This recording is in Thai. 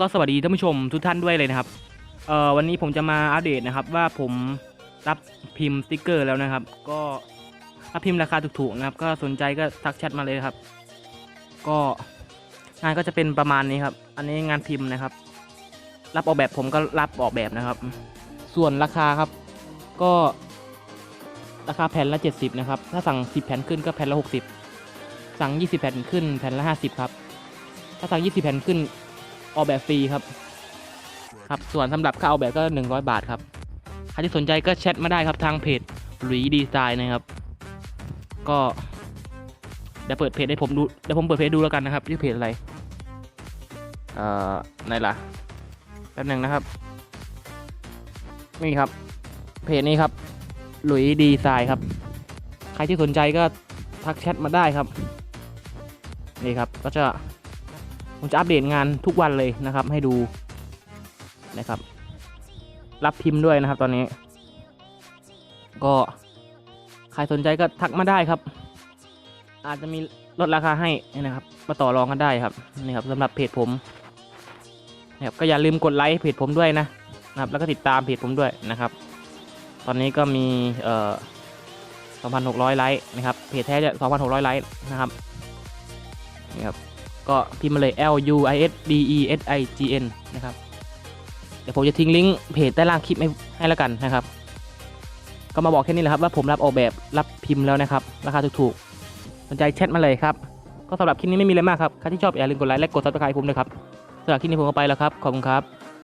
ก็สวัสดีท่านผู้ชมทุกท่านด้วยเลยนะครับเอ่อวันนี้ผมจะมาอัปเดตนะครับว่าผมรับพิมพ์สติกเกอร์แล้วนะครับ ก็รับพิมพ์ราคาถูกๆนะครับ ก็สนใจก็ทักแชทมาเลยครับ ก็งานก็จะเป็นประมาณนี้ครับ อันนี้งานพิมพ์นะครับ รับออกแบบผมก็รับออกแบบนะครับ ส่วนราคาครับ ก็ราคาแผ่นละ 70 นะครับ ถ้าสั่ง 10 แผ่นขึ้นก็แผ่นละ 60 สั่ง 20 แผ่นขึ้นแผ่นละ 50 ครับ ถ้าสั่ง 20 แผ่นขึ้น ออกแบบฟรีครับ ครับส่วนสำหรับค่าออกแบบก็ 100 บาทครับใครที่สนใจก็แชทมาได้ครับทางเพจหลุยดีไซน์นะครับ ก็เดี๋ยวเปิดเพจให้ผมดูเดี๋ยวผมเปิดเพจดูแล้วกันนะครับชื่อเพจอะไรเอ่อไหนล่ะแป๊บหนึ่งนะครับ นี่ครับ เพจนี้ครับหลุยดีไซน์ครับ ใครที่สนใจก็ทักแชทมาได้ครับ นี่ครับก็จะ ผมจะอัปเดตงานทุกวันเลยนะครับ ให้ดูนะครับ รับพิมพ์ด้วยนะครับตอนนี้ ก็ใครสนใจก็ทักมาได้ครับ อาจจะมีลดราคาให้นะครับ มาต่อรองกันได้ครับนี่ครับสำหรับเพจผมนะครับก็อย่าลืมกดไลค์เพจผมด้วยนะนะครับ แล้วก็ติดตามเพจผมด้วยนะครับ ตอนนี้ก็มีเอ่อ2,600 ไลค์นะครับเพจแท้จะ2,600 ไลค์นะครับนี่ครับ ก็พิมพ์มาเลย L U I S D E S I G N นะครับ เดี๋ยวผมจะทิ้งลิงก์เพจใต้ล่างคลิปให้แล้วกันนะครับ ก็มาบอกแค่นี้แหละครับว่าผมรับออกแบบรับพิมพ์แล้วนะครับ ราคาถูกๆสนใจแชทมาเลยครับ ก็สำหรับคลิปนี้ไม่มีอะไรมากครับ ใครที่ชอบอย่าลืมกดไลค์และกดซับสไครต์ผมด้วยครับสำหรับคลิปนี้ผมก็ไปแล้วครับ ขอบคุณครับ